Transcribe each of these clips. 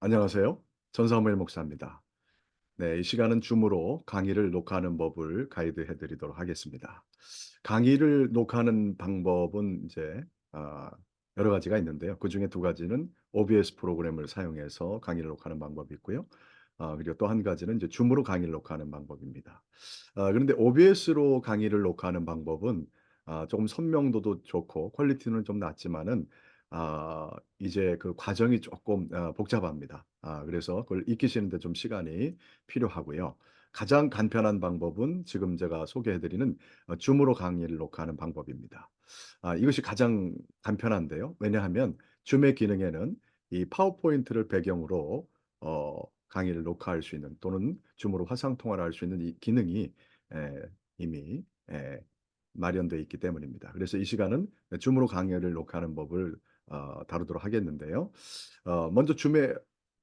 안녕하세요. 전사무엘 목사입니다. 네, 이 시간은 줌으로 강의를 녹화하는 법을 가이드해 드리도록 하겠습니다. 강의를 녹화하는 방법은 이제 아, 여러 가지가 있는데요. 그 중에 두 가지는 OBS 프로그램을 사용해서 강의를 녹화하는 방법이 있고요. 아, 그리고 또 한 가지는 이제 줌으로 강의를 녹화하는 방법입니다. 아, 그런데 OBS로 강의를 녹화하는 방법은 아, 조금 선명도도 좋고 퀄리티는 좀 낮지만은 아, 이제 그 과정이 조금 어, 복잡합니다. 아, 그래서 그걸 익히시는 데 좀 시간이 필요하고요. 가장 간편한 방법은 지금 제가 소개해 드리는 어, 줌으로 강의를 녹화하는 방법입니다. 아, 이것이 가장 간편한데요. 왜냐하면 줌의 기능에는 이 파워포인트를 배경으로 어, 강의를 녹화할 수 있는 또는 줌으로 화상 통화를 할 수 있는 이 기능이 에, 이미 에, 마련되어 있기 때문입니다. 그래서 이 시간은 줌으로 강의를 녹화하는 법을 어, 다루도록 하겠는데요. 어, 먼저 줌에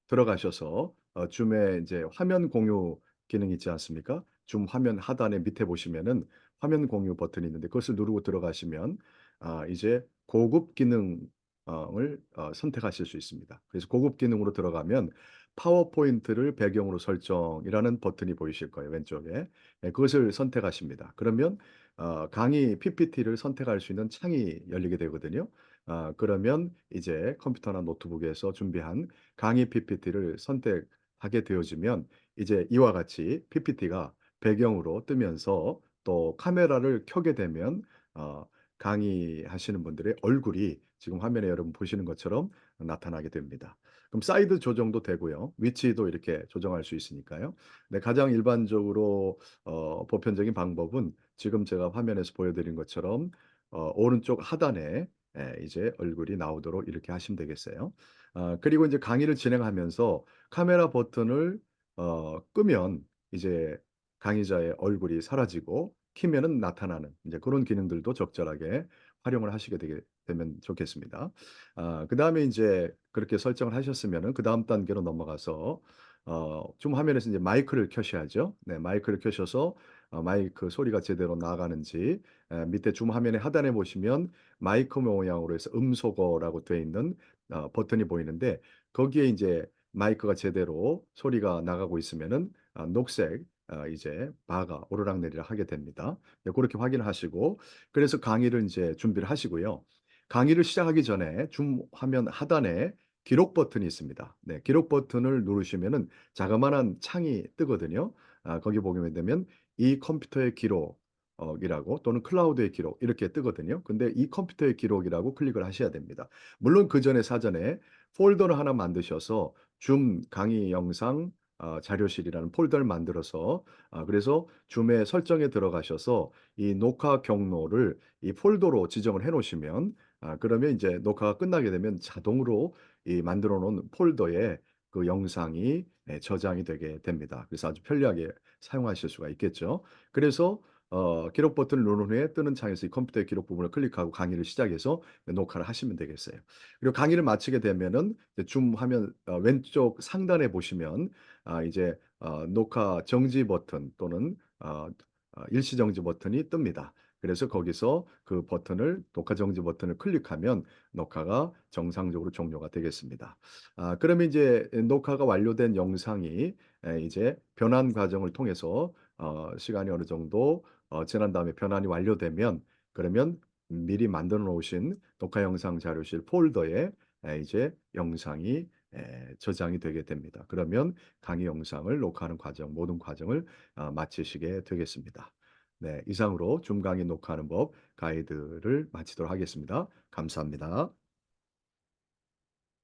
들어가셔서 어, 줌에 이제 화면 공유 기능 있지 않습니까? 줌 화면 하단에 밑에 보시면은 화면 공유 버튼이 있는데 그것을 누르고 들어가시면 아, 이제 고급 기능을 어, 선택하실 수 있습니다. 그래서 고급 기능으로 들어가면 파워포인트를 배경으로 설정이라는 버튼이 보이실 거예요. 왼쪽에. 네, 그것을 선택하십니다. 그러면 어, 강의 PPT를 선택할 수 있는 창이 열리게 되거든요. 아, 그러면 이제 컴퓨터나 노트북에서 준비한 강의 PPT를 선택하게 되어지면 이제 이와 같이 PPT가 배경으로 뜨면서 또 카메라를 켜게 되면 어, 강의하시는 분들의 얼굴이 지금 화면에 여러분 보시는 것처럼 나타나게 됩니다. 그럼 사이드 조정도 되고요. 위치도 이렇게 조정할 수 있으니까요. 네, 가장 일반적으로 어, 보편적인 방법은 지금 제가 화면에서 보여드린 것처럼 어, 오른쪽 하단에 예, 이제 얼굴이 나오도록 이렇게 하시면 되겠어요. 아, 그리고 이제 강의를 진행하면서 카메라 버튼을 어, 끄면 이제 강의자의 얼굴이 사라지고 키면은 나타나는 이제 그런 기능들도 적절하게 활용을 하시게 되게 되면 좋겠습니다. 아, 그 다음에 이제 그렇게 설정을 하셨으면은 그 다음 단계로 넘어가서 어, 좀 화면에서 이제 마이크를 켜셔야죠. 네, 마이크를 켜셔서 어, 마이크 소리가 제대로 나가는지 에, 밑에 줌 화면의 하단에 보시면 마이크 모양으로 해서 음소거라고 되어 있는 어, 버튼이 보이는데 거기에 이제 마이크가 제대로 소리가 나가고 있으면은 아, 녹색 아, 이제 바가 오르락내리락 하게 됩니다. 네, 그렇게 확인을 하시고 그래서 강의를 이제 준비를 하시고요. 강의를 시작하기 전에 줌 화면 하단에 기록 버튼이 있습니다. 네, 기록 버튼을 누르시면은 자그마한 창이 뜨거든요. 아, 거기 보게 되면 이 컴퓨터의 기록 어, 이라고 또는 클라우드의 기록 이렇게 뜨거든요. 근데 이 컴퓨터의 기록이라고 클릭을 하셔야 됩니다. 물론 그 전에 사전에 폴더를 하나 만드셔서 줌 강의 영상 어, 자료실이라는 폴더를 만들어서 아, 그래서 줌의 설정에 들어가셔서 이 녹화 경로를 이 폴더로 지정을 해 놓으시면 아, 그러면 이제 녹화가 끝나게 되면 자동으로 이 만들어 놓은 폴더에 그 영상이 예, 저장이 되게 됩니다. 그래서 아주 편리하게 사용하실 수가 있겠죠. 그래서 어, 기록 버튼을 누른 후에 뜨는 창에서 이 컴퓨터의 기록 부분을 클릭하고 강의를 시작해서 녹화를 하시면 되겠어요. 그리고 강의를 마치게 되면은 줌 화면 어, 왼쪽 상단에 보시면 아, 이제 어, 녹화 정지 버튼 또는 어, 어, 일시 정지 버튼이 뜹니다. 그래서 거기서 그 버튼을 녹화 정지 버튼을 클릭하면 녹화가 정상적으로 종료가 되겠습니다. 아, 그러면 이제 녹화가 완료된 영상이 에, 이제 변환 과정을 통해서 어, 시간이 어느 정도 어, 지난 다음에 변환이 완료되면 그러면 미리 만들어 놓으신 녹화 영상 자료실 폴더에 에, 이제 영상이 에, 저장이 되게 됩니다. 그러면 강의 영상을 녹화하는 과정, 모든 과정을 어, 마치시게 되겠습니다. 네, 이상으로 줌 강의 녹화하는 법 가이드를 마치도록 하겠습니다. 감사합니다.